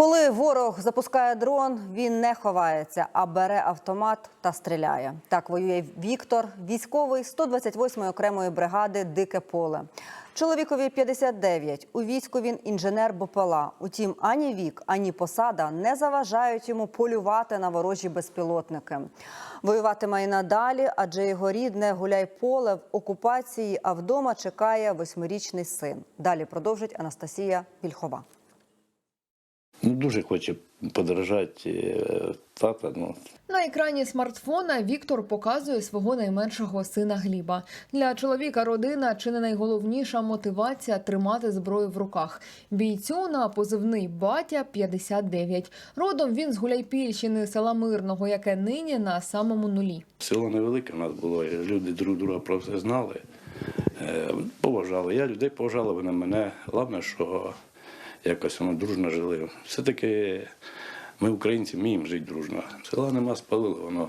Коли ворог запускає дрон, він не ховається, а бере автомат та стріляє. Так воює Віктор, військовий 128-ї окремої бригади Дике поле. Чоловікові 59. У війську він інженер БПЛА. Утім, ані вік, ані посада не заважають йому полювати на ворожі безпілотники. Воюватиме і надалі, адже його рідне гуляй-поле в окупації, а вдома чекає восьмирічний син. Далі продовжить Анастасія Вільхова. Ну, дуже хоче подражати е, тата. Ну, На екрані смартфона Віктор показує свого найменшого сина Гліба. Для чоловіка родина чи не найголовніша мотивація тримати зброю в руках. Бійцю на позивний батя 59. Родом він з Гуляйпільщини, села Мирного, яке нині на самому нулі. село невелике в нас було, люди друг друга про все знали, е, поважали. Я людей поважала, вони мене. Головне, що якось воно дружно жили. Все-таки ми, українці, вміємо жити дружно. Села нема спалили, воно,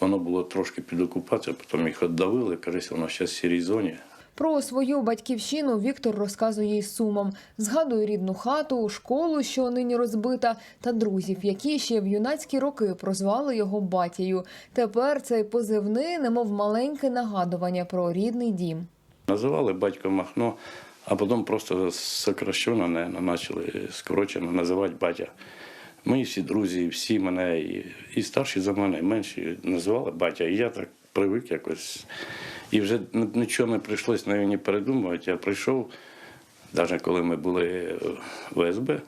воно було трошки під окупацією, потім їх віддавили, кажуть, воно зараз в сірій зоні. Про свою батьківщину Віктор розказує із сумом. Згадує рідну хату, школу, що нині розбита, та друзів, які ще в юнацькі роки прозвали його батєю. Тепер цей позивний, немов маленьке нагадування про рідний дім. Називали батько Махно, а потім просто сокращено не почали скорочено називати батя. Мої всі друзі, всі мене, і, і старші за мене, і менші називали батя. І я так привик якось. І вже нічого не прийшлося навіть не передумувати. Я прийшов, навіть коли ми були в СБ,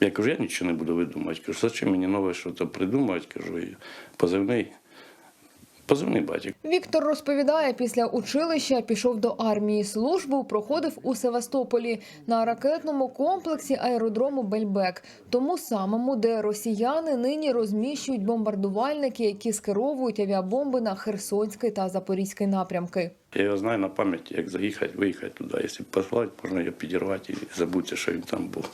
я кажу, я нічого не буду видумувати. Кажу, зачем мені нове щось придумувати? Кажу, позивний, позивний батя. Віктор розповідає, після училища пішов до армії. Службу проходив у Севастополі на ракетному комплексі аеродрому Бельбек, тому самому, де росіяни нині розміщують бомбардувальники, які скеровують авіабомби на Херсонський та Запорізький напрямки. Я його знаю на пам'ять, як заїхати, виїхати туди. Якщо послати, можна його підірвати і забути, що він там був.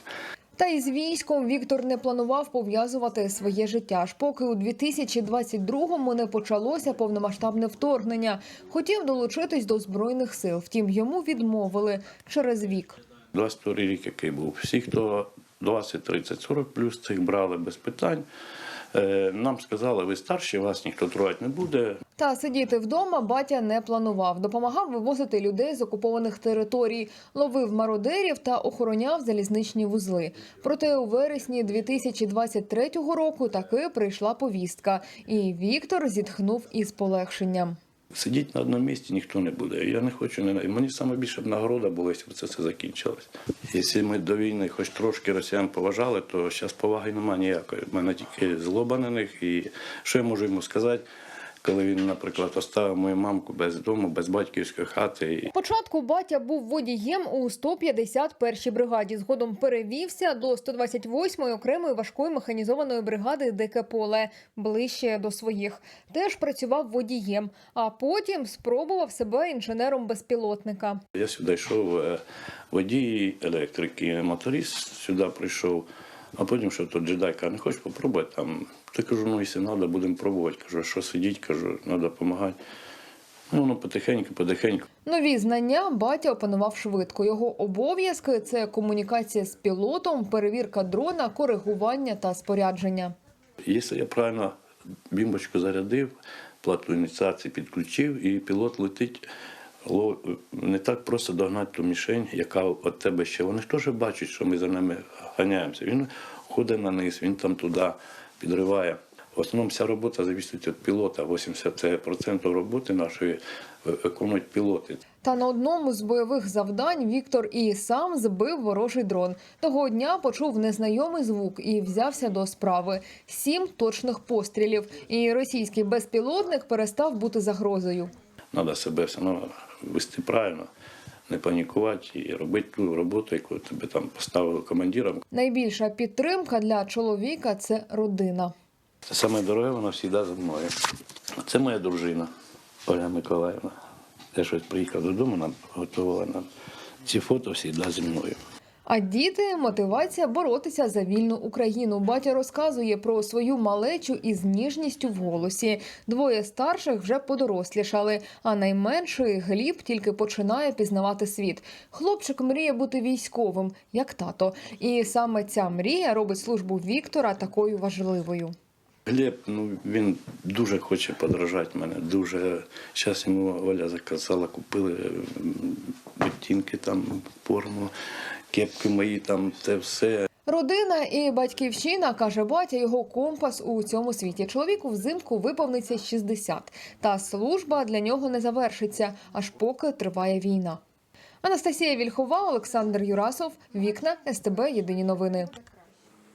Та із військом Віктор не планував пов'язувати своє життя, аж поки у 2022-му не почалося повномасштабне вторгнення. Хотів долучитись до збройних сил, втім йому відмовили через вік. 22 рік, який був. Всі, хто 20, 30, 40 плюс, цих брали без питань. Е, Нам сказали, ви старші, вас ніхто трогати не буде. Та сидіти вдома батя не планував. Допомагав вивозити людей з окупованих територій, ловив мародерів та охороняв залізничні вузли. Проте у вересні 2023 року таки прийшла повістка, і Віктор зітхнув із полегшенням. Сидіти на одному місці ніхто не буде. Я не хочу, не мені саме більше б нагорода була, якщо б це все закінчилось. Якщо ми до війни хоч трошки росіян поважали, то зараз поваги немає ніякої. У мене тільки злоба на них. І що я можу йому сказати, коли він, наприклад, оставив мою мамку без дому, без батьківської хати. Спочатку батя був водієм у 151-й бригаді. Згодом перевівся до 128-ї окремої важкої механізованої бригади ДК Поле ближче до своїх. Теж працював водієм, а потім спробував себе інженером безпілотника. Я сюди йшов е, водій, електрик і моторист, сюди прийшов, а потім що то джедай каже, не хочеш попробувати там. Ти кажу, ну якщо треба, будемо пробувати. Кажу, що сидіть, кажу, треба допомагати. Ну, воно потихеньку, потихеньку. Нові знання батя опанував швидко. Його обов'язки це комунікація з пілотом, перевірка дрона, коригування та спорядження. Якщо я правильно бімбочку зарядив, плату ініціації підключив, і пілот летить. Не так просто догнати ту мішень, яка від тебе ще. Вони ж теж бачать, що ми за ними ганяємося. Він ходить на низ, він там туди підриває. В основному вся робота залежить від пілота. 80% роботи нашої виконують пілоти. Та на одному з бойових завдань Віктор і сам збив ворожий дрон. Того дня почув незнайомий звук і взявся до справи. Сім точних пострілів. І російський безпілотник перестав бути загрозою. Треба себе все одно вести правильно, не панікувати і робити ту роботу, яку тебе там поставили командиром. Найбільша підтримка для чоловіка це родина. Це саме дороге, вона завжди за мною. Це моя дружина Оля Миколаївна. Те, що приїхала додому, нам готувала нам ці фото завжди зі мною. А діти мотивація боротися за вільну Україну. Батя розказує про свою малечу із ніжністю в голосі. Двоє старших вже подорослішали, а найменший Гліб тільки починає пізнавати світ. Хлопчик мріє бути військовим, як тато. І саме ця мрія робить службу Віктора такою важливою. Глеб, ну він дуже хоче подражати мене. Дуже зараз йому Оля заказала, купили м, ботинки, там форму, кепки мої, там це все. Родина і батьківщина, каже батя, його компас у цьому світі. Чоловіку взимку виповниться 60. Та служба для нього не завершиться, аж поки триває війна. Анастасія Вільхова, Олександр Юрасов, Вікна, СТБ. Єдині новини.